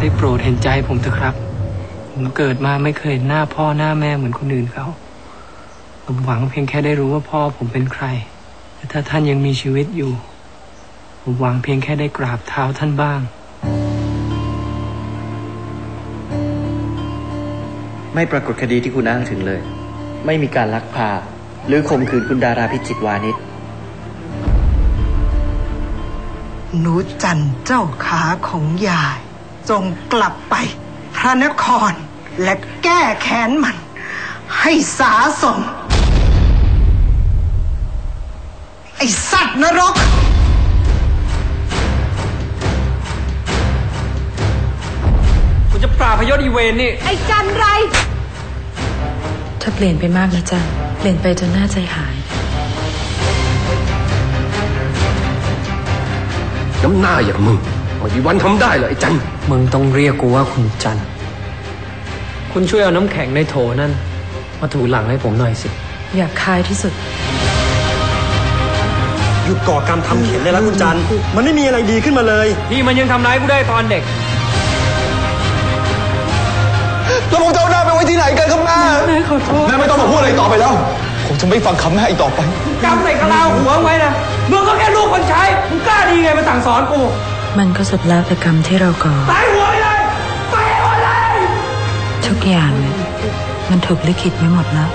ได้โปรดเห็นใจผมเถอะครับ ผมเกิดมาไม่เคยเห็นหน้าพ่อหน้าแม่เหมือนคนอื่นเขา ผมหวังเพียงแค่ได้รู้ว่าพ่อผมเป็นใครและถ้าท่านยังมีชีวิตอยู่ ผมหวังเพียงแค่ได้กราบเท้าท่านบ้าง ไม่ปรากฏคดีที่คุณอ้างถึงเลย ไม่มีการลักพา หรือข่มขืนคุณดาราพิจิตรวานิชหนูจันเจ้าขาของยาย จงกลับไป พระนคร และแก้แค้นมัน ให้สาสม ไอสัตว์นรก คุณจะปราบพยศอีเวนนี่ ไอ้จันไร ถ้าเปลี่ยนไปมากนะจันเปลี่ยนไปจนหน้าใจหาย น้ำหน้าอย่างมึง ไม่มีวันทำได้เหรอไอ้จันมึงต้องเรียกกูว่าคุณจันทร์คุณช่วยเอาน้ำแข็งในโถนั่น มาถูหลังให้ผมหน่อยสิ อยากคายที่สุด หยุดก่อกรรมทำเข็นได้แล้วคุณจันทร์มันไม่มีอะไรดีขึ้นมาเลยนี่มันยังทำร้ายกูได้ตอนเด็ก แล้วผมจะเอาหน้าไปไว้ที่ไหนกันครับแม่แม่ขอโทษ แม่ไม่ต้องมาพูดอะไรต่อไปแล้ว ผมจะไม่ฟังคำแม่อีกต่อไป กำใส่กะลาหัวไว้นะมึงก็แค่ลูกคนใช้ มึงกล้าดีไงมาสั่งสอนกู มันก็สุดแล้วแต่กรรมที่เราก่อตายหัวไปเลยไปให้หมดเลยทุกอย่างเนี่ยมันถูกลิขิตไว้หมดแล้ว